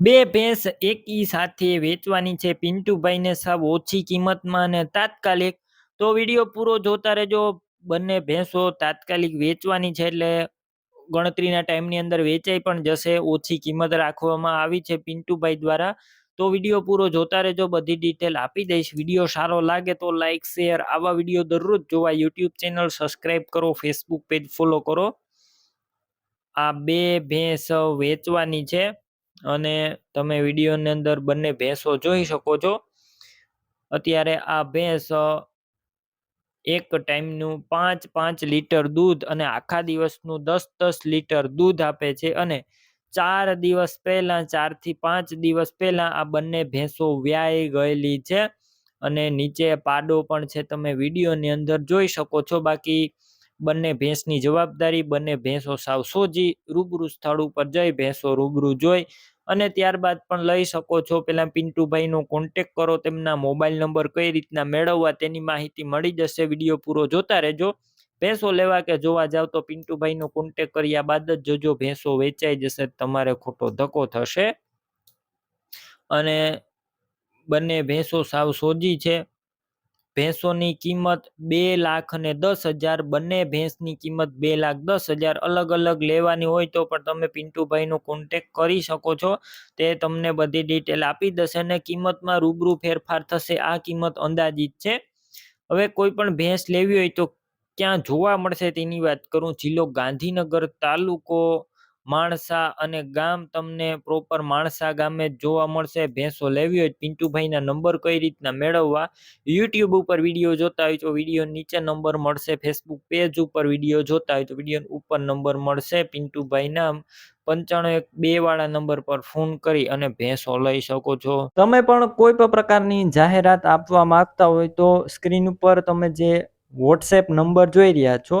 બે ભેંસ એકી સાથે વેચવાની છે. પિન્ટુભાઈને સાવ ઓછી કિંમતમાં અને તાત્કાલિક તો વીડિયો પૂરો જોતા રહેજો. બંને ભેંસો તાત્કાલિક વેચવાની છે એટલે ગણતરીના ટાઈમની અંદર વેચાઈ પણ જશે. ઓછી કિંમત રાખવામાં આવી છે પિન્ટુભાઈ દ્વારા. તો વીડિયો પૂરો જોતા રહેજો. બધી ડિટેલ આપી દઈશ. વીડિયો સારો લાગે તો લાઇક શેર આવા વીડિયો દરરોજ જોવા. યુટ્યુબ ચેનલ સબસ્ક્રાઈબ કરો. ફેસબુક પેજ ફોલો કરો. આ બે ભેંસ વેચવાની છે. અને તમે વિડીયોની અંદર બંને ભેંસો જોઈ શકો છો. અત્યારે આ ભેંસ એક ટાઈમનું પાંચ પાંચ લીટર દૂધ અને આખા દિવસનું દસ દસ લીટર દૂધ આપે છે અને ચાર દિવસ પહેલાં, ચારથી પાંચ દિવસ પહેલાં આ બંને ભેંસો વ્યાય ગયેલી છે. અને નીચે પાડો પણ છે તમે વિડીયોની અંદર જોઈ શકો છો. બાકી બંને ભેંસની જવાબદારી, બંને ભેંસો સાવ સોજી, રૂબરૂ સ્થળ ઉપર જઈ, ભેંસો રૂબરૂ જોઈ અને ત્યારબાદ પણ લઈ શકો છો. પેલા પિન્ટુભાઈનો કોન્ટેક કરો, તેમના મોબાઈલ નંબર કઈ રીતના મેળવવા તેની માહિતી મળી જશે. વીડિયો પૂરો જોતા રહેજો. ભેંસો લેવા કે જોવા જાવ તો પિન્ટુભાઈનો કોન્ટેક કર્યા બાદ જ જોજો, ભેંસો વેચાઈ જશે, તમારે ખોટો ધક્કો થશે. અને બંને ભેંસો સાવ સોજી છે. ભેંસોની કિંમત બે લાખ અને દસ હજાર. બંને ભેંસની કિંમત બે લાખ દસ હજાર. અલગ અલગ લેવાની હોય તો પણ તમે પિન્ટુભાઈનો કોન્ટેક કરી શકો છો. તે તમને બધી ડિટેલ આપી દેશે અને કિંમતમાં રૂબરૂ ફેરફાર થશે. આ કિંમત અંદાજિત છે. હવે કોઈ પણ ભેંસ લેવી હોય તો ક્યાં જોવા મળશે તેની વાત કરું. જિલ્લો ગાંધીનગર તાલુકો માણસા અને ગામ તમને પ્રોપર માણસા ગામે જ જોવા મળશે. ભેંસો લેવી હોય પિન્ટુભાઈના નંબર કઈ રીતના મેળવવા? યુટ્યુબ ઉપર વીડિયો જોતા હોય તો વીડિયો નીચે નંબર મળશે. ફેસબુક પેજ ઉપર વીડિયો જોતા હોય તો વીડિયો ઉપર નંબર મળશે. પિન્ટુભાઈના પંચાણું એક બે વાળા નંબર પર ફોન કરી અને ભેંસો લઈ શકો છો. તમે પણ કોઈ પણ પ્રકારની જાહેરાત આપવા માંગતા હોય તો સ્ક્રીન ઉપર તમે જે વોટ્સએપ નંબર જોઈ રહ્યા છો